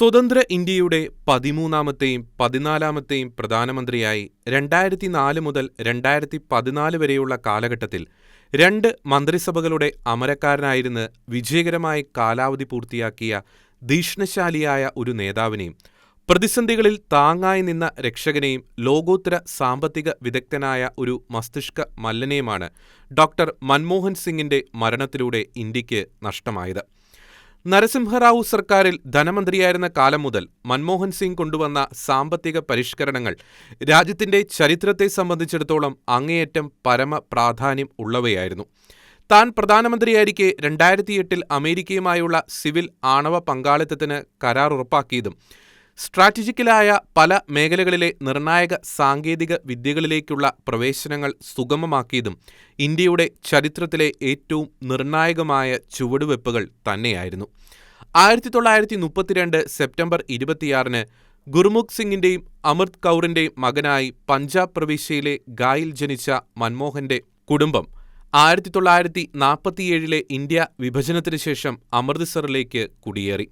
സ്വതന്ത്ര ഇന്ത്യയുടെ പതിമൂന്നാമത്തെയും പതിനാലാമത്തെയും പ്രധാനമന്ത്രിയായി രണ്ടായിരത്തി നാല് മുതൽ രണ്ടായിരത്തി പതിനാല് വരെയുള്ള കാലഘട്ടത്തിൽ രണ്ട് മന്ത്രിസഭകളുടെ അമരക്കാരനായിരുന്ന് വിജയകരമായി കാലാവധി പൂർത്തിയാക്കിയ ധീഷ്ണശാലിയായ ഒരു നേതാവിനെയും പ്രതിസന്ധികളിൽ താങ്ങായി നിന്ന രക്ഷകനെയും ലോകോത്തര സാമ്പത്തിക വിദഗ്ധനായ ഒരു മസ്തിഷ്ക മല്ലനെയുമാണ് ഡോക്ടർ മൻമോഹൻ സിംഗിന്റെ മരണത്തിലൂടെ ഇന്ത്യയ്ക്ക് നഷ്ടമായത്. നരസിംഹറാവു സർക്കാരിൽ ധനമന്ത്രിയായിരുന്ന കാലം മുതൽ മൻമോഹൻ സിംഗ് കൊണ്ടുവന്ന സാമ്പത്തിക പരിഷ്കരണങ്ങൾ രാജ്യത്തിന്റെ ചരിത്രത്തെ സംബന്ധിച്ചിടത്തോളം അങ്ങേയറ്റം പരമ പ്രാധാന്യം ഉള്ളവയായിരുന്നു. താൻ പ്രധാനമന്ത്രിയായിരിക്കെ രണ്ടായിരത്തിയെട്ടിൽ അമേരിക്കയുമായുള്ള സിവിൽ ആണവ പങ്കാളിത്തത്തിന് കരാർ ഉറപ്പാക്കിയതും സ്ട്രാറ്റജിക്കലായ പല മേഖലകളിലെ നിർണായക സാങ്കേതിക വിദ്യകളിലേക്കുള്ള പ്രവേശനങ്ങൾ സുഗമമാക്കിയതും ഇന്ത്യയുടെ ചരിത്രത്തിലെ ഏറ്റവും നിർണായകമായ ചുവടുവെപ്പുകൾ തന്നെയായിരുന്നു. ആയിരത്തി തൊള്ളായിരത്തി മുപ്പത്തിരണ്ട് സെപ്റ്റംബർ ഇരുപത്തിയാറിന് ഗുർമുഖ് സിംഗിന്റെയും അമൃത് കൗറിന്റെയും മകനായി പഞ്ചാബ് പ്രവിശ്യയിലെ ഗായിൽ ജനിച്ച മൻമോഹന്റെ കുടുംബം ആയിരത്തി തൊള്ളായിരത്തി നാൽപ്പത്തിയേഴിലെ ഇന്ത്യ വിഭജനത്തിനു ശേഷം അമൃത്സറിലേക്ക് കുടിയേറി.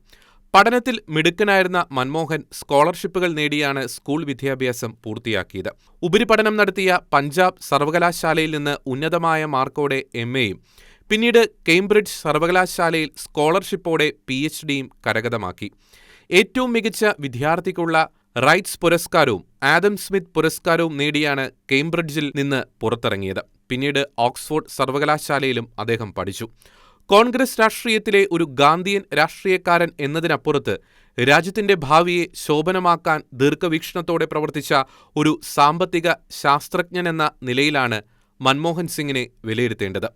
പഠനത്തിൽ മിടുക്കനായിരുന്ന മൻമോഹൻ സ്കോളർഷിപ്പുകൾ നേടിയാണ് സ്കൂൾ വിദ്യാഭ്യാസം പൂർത്തിയാക്കിയത്. ഉപരിപഠനം നടത്തിയ പഞ്ചാബ് സർവകലാശാലയിൽ നിന്ന് ഉന്നതമായ മാർക്കോടെ എം എയും പിന്നീട് കേംബ്രിഡ്ജ് സർവകലാശാലയിൽ സ്കോളർഷിപ്പോടെ പി എച്ച് ഡിയും കരഗതമാക്കി. ഏറ്റവും മികച്ച വിദ്യാർത്ഥിക്കുള്ള റൈറ്റ്സ് പുരസ്കാരവും ആദം സ്മിത്ത് പുരസ്കാരവും നേടിയാണ് കേംബ്രിഡ്ജിൽ നിന്ന് പുറത്തിറങ്ങിയത്. പിന്നീട് ഓക്സ്ഫോർഡ് സർവകലാശാലയിലും അദ്ദേഹം പഠിച്ചു. കോൺഗ്രസ് രാഷ്ട്രീയത്തിലെ ഒരു ഗാന്ധിയൻ രാഷ്ട്രീയക്കാരൻ എന്നതിനപ്പുറത്ത് രാജ്യത്തിന്റെ ഭാവിയെ ശോഭനമാക്കാൻ ദീർഘവീക്ഷണത്തോടെ പ്രവർത്തിച്ച ഒരു സാമ്പത്തിക ശാസ്ത്രജ്ഞനെന്ന നിലയിലാണ് മൻമോഹൻ സിംഗിനെ വിലയിരുത്തേണ്ടത്.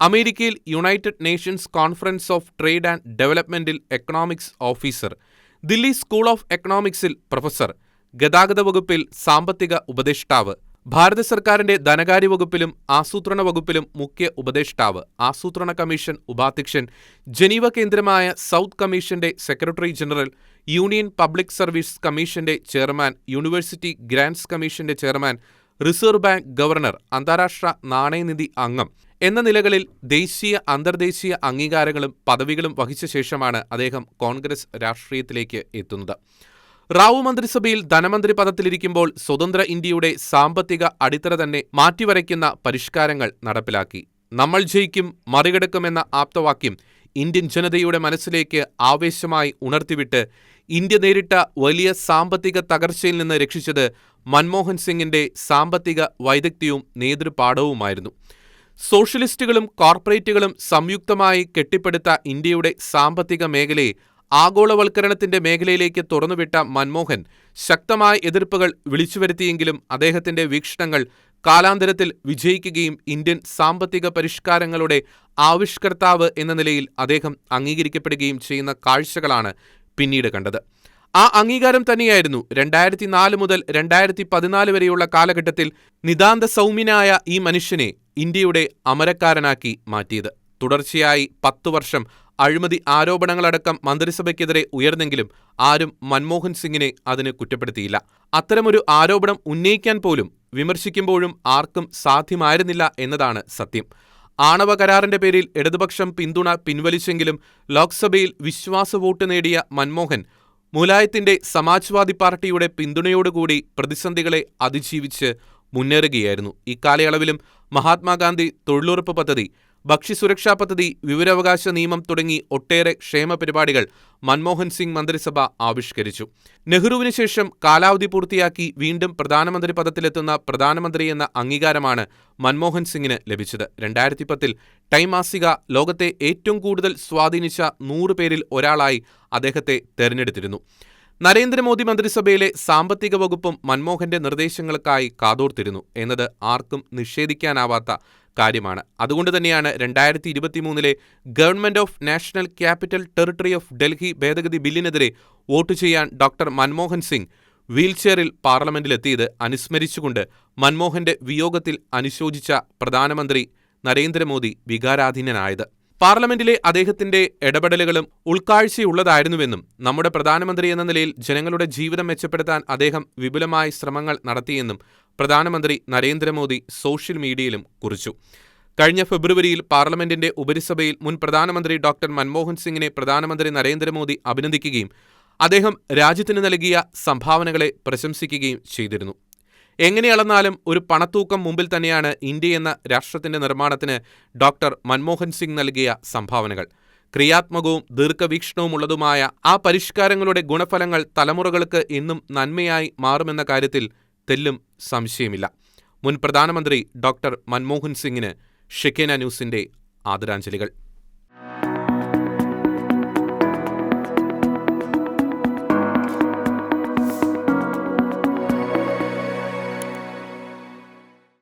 അമേരിക്കയിൽ united nations conference of trade and ഡെവലപ്മെന്റിൽ economics officer Delhi school of എക്കണോമിക്സിൽ professor ഗതാഗത വകുപ്പിൽ സാമ്പത്തിക ഉപദേഷ്ടാവ് ഭാരത സർക്കാരിന്റെ ധനകാര്യ വകുപ്പിലും ആസൂത്രണ വകുപ്പിലും മുഖ്യ ഉപദേഷ്ടാവ് ആസൂത്രണ കമ്മീഷൻ ഉപാധ്യക്ഷൻ ജനീവ കേന്ദ്രമായ സൗത്ത് കമ്മീഷന്റെ secretary general union public service കമ്മീഷന്റെ ചെയർമാൻ യൂണിവേഴ്സിറ്റി ഗ്രാന്റ്സ് കമ്മീഷന്റെ ചെയർമാൻ റിസർവ് ബാങ്ക് ഗവർണർ അന്താരാഷ്ട്ര നാണയനിധി അംഗം എന്ന നിലകളിൽ ദേശീയ അന്തർദേശീയ അംഗീകാരങ്ങളും പദവികളും വഹിച്ച ശേഷമാണ് അദ്ദേഹം കോൺഗ്രസ് രാഷ്ട്രീയത്തിലേക്ക് എത്തുന്നത്. റാവു മന്ത്രിസഭയിൽ ധനമന്ത്രി പദത്തിലിരിക്കുമ്പോൾ സ്വതന്ത്ര ഇന്ത്യയുടെ സാമ്പത്തിക അടിത്തറ തന്നെ മാറ്റിവരയ്ക്കുന്ന പരിഷ്കാരങ്ങൾ നടപ്പിലാക്കി. നമ്മൾ ജയിക്കും മറികടക്കുമെന്ന ആപ്തവാക്യം ഇന്ത്യൻ ജനതയുടെ മനസ്സിലേക്ക് ആവേശമായി ഉണർത്തിവിട്ട് ഇന്ത്യ നേരിട്ട വലിയ സാമ്പത്തിക തകർച്ചയിൽ നിന്ന് രക്ഷിച്ചത് മൻമോഹൻ സിംഗിന്റെ സാമ്പത്തിക വൈദഗ്ധ്യവും നേതൃപാഠവുമായിരുന്നു. സോഷ്യലിസ്റ്റുകളും കോർപ്പറേറ്റുകളും സംയുക്തമായി കെട്ടിപ്പടുത്ത ഇന്ത്യയുടെ സാമ്പത്തിക മേഖലയെ ആഗോളവൽക്കരണത്തിന്റെ മേഖലയിലേക്ക് തുറന്നുവിട്ട മൻമോഹൻ ശക്തമായ എതിർപ്പുകൾ വിളിച്ചുവരുത്തിയെങ്കിലും അദ്ദേഹത്തിന്റെ വീക്ഷണങ്ങൾ കാലാന്തരത്തിൽ വിജയിക്കുകയും ഇന്ത്യൻ സാമ്പത്തിക പരിഷ്കാരങ്ങളുടെ ആവിഷ്കർത്താവ് എന്ന നിലയിൽ അദ്ദേഹം അംഗീകരിക്കപ്പെടുകയും ചെയ്യുന്ന കാഴ്ചകളാണ് പിന്നീട് കണ്ടത്. ആ അംഗീകാരം തന്നെയായിരുന്നു രണ്ടായിരത്തി നാല് മുതൽ രണ്ടായിരത്തി പതിനാല് വരെയുള്ള കാലഘട്ടത്തിൽ നിതാന്ത സൗമ്യനായ ഈ മനുഷ്യനെ ഇന്ത്യയുടെ അമരക്കാരനാക്കി മാറ്റിയത്. തുടർച്ചയായി പത്തു വർഷം അഴിമതി ആരോപണങ്ങളടക്കം മന്ത്രിസഭയ്ക്കെതിരെ ഉയർന്നെങ്കിലും ആരും മൻമോഹൻ സിംഗിനെ അതിന് കുറ്റപ്പെടുത്തിയില്ല. അത്തരമൊരു ആരോപണം ഉന്നയിക്കാൻ പോലും വിമർശിക്കുമ്പോഴും ആർക്കും സാധ്യമായിരുന്നില്ല എന്നതാണ് സത്യം. ആണവ കരാറിന്റെ പേരിൽ ഇടതുപക്ഷം പിന്തുണ പിൻവലിച്ചെങ്കിലും ലോക്സഭയിൽ വിശ്വാസ വോട്ട് നേടിയ മൻമോഹൻ മുലായത്തിന്റെ സമാജ്വാദി പാർട്ടിയുടെ പിന്തുണയോടുകൂടി പ്രതിസന്ധികളെ അതിജീവിച്ച് മുന്നേറുകയായിരുന്നു. ഇക്കാലയളവിലും മഹാത്മാഗാന്ധി തൊഴിലുറപ്പ് പദ്ധതി ഭക്ഷ്യസുരക്ഷാ പദ്ധതി വിവരാവകാശ നിയമം തുടങ്ങി ഒട്ടേറെ ക്ഷേമ പരിപാടികൾ മൻമോഹൻ സിംഗ് മന്ത്രിസഭ ആവിഷ്കരിച്ചു. നെഹ്റുവിന് ശേഷം കാലാവധി പൂർത്തിയാക്കി വീണ്ടും പ്രധാനമന്ത്രി പദത്തിലെത്തുന്ന പ്രധാനമന്ത്രി എന്ന അംഗീകാരമാണ് മൻമോഹൻ സിംഗിന് ലഭിച്ചത്. രണ്ടായിരത്തി പത്തിൽ ടൈം മാസിക ലോകത്തെ ഏറ്റവും കൂടുതൽ സ്വാധീനിച്ച നൂറ് പേരിൽ ഒരാളായി അദ്ദേഹത്തെ തെരഞ്ഞെടുത്തിരുന്നു. നരേന്ദ്രമോദി മന്ത്രിസഭയിലെ സാമ്പത്തിക വകുപ്പും മൻമോഹന്റെ നിർദ്ദേശങ്ങൾക്കായി കാതോർത്തിരുന്നു. എന്നത് ആർക്കും നിഷേധിക്കാനാവാത്ത കാര്യമാണ്. അതുകൊണ്ട് തന്നെയാണ് രണ്ടായിരത്തി ഇരുപത്തിമൂന്നിലെ government of national capital territory of Delhi ഭേദഗതി ബില്ലിനെതിരെ വോട്ട് ചെയ്യാൻ ഡോക്ടർ മൻമോഹൻ സിംഗ് വീൽചെയറിൽ പാർലമെന്റിലെത്തിയത് അനുസ്മരിച്ചുകൊണ്ട് മൻമോഹന്റെ വിയോഗത്തിൽ അനുശോചിച്ച പ്രധാനമന്ത്രി നരേന്ദ്രമോദി വികാരാധീനനായത്. പാർലമെന്റിലെ അദ്ദേഹത്തിന്റെ ഇടപെടലുകളും ഉൾക്കാഴ്ചയുള്ളതായിരുന്നുവെന്നും നമ്മുടെ പ്രധാനമന്ത്രി എന്ന നിലയിൽ ജനങ്ങളുടെ ജീവിതം മെച്ചപ്പെടുത്താൻ അദ്ദേഹം വിപുലമായ ശ്രമങ്ങൾ നടത്തിയെന്നും പ്രധാനമന്ത്രി നരേന്ദ്രമോദി സോഷ്യൽ മീഡിയയിലും കുറിച്ചു. കഴിഞ്ഞ ഫെബ്രുവരിയിൽ പാർലമെന്റിന്റെ ഉപരിസഭയിൽ മുൻ പ്രധാനമന്ത്രി ഡോക്ടർ മൻമോഹൻ സിംഗിനെ പ്രധാനമന്ത്രി നരേന്ദ്രമോദി അഭിനന്ദിക്കുകയും അദ്ദേഹം രാജ്യത്തിന് നൽകിയ സംഭാവനകളെ പ്രശംസിക്കുകയും ചെയ്തിരുന്നു. എങ്ങനെ അളന്നാലും ഒരു പണത്തൂക്കം മുമ്പിൽ തന്നെയാണ് ഇന്ത്യ എന്ന രാഷ്ട്രത്തിന്റെ നിർമ്മാണത്തിന് ഡോക്ടർ മൻമോഹൻ സിംഗ് നൽകിയ സംഭാവനകൾ. ക്രിയാത്മകവും ദീർഘവീക്ഷണവുമുള്ളതുമായ ആ പരിഷ്കാരങ്ങളുടെ ഗുണഫലങ്ങൾ തലമുറകൾക്ക് എന്നും നന്മയായി മാറുമെന്ന കാര്യത്തിൽ തെല്ലും സംശയമില്ല. മുൻ പ്രധാനമന്ത്രി ഡോക്ടർ മൻമോഹൻ സിംഗിന് ഷെക്കേന ന്യൂസിന്റെ ആദരാഞ്ജലികൾ.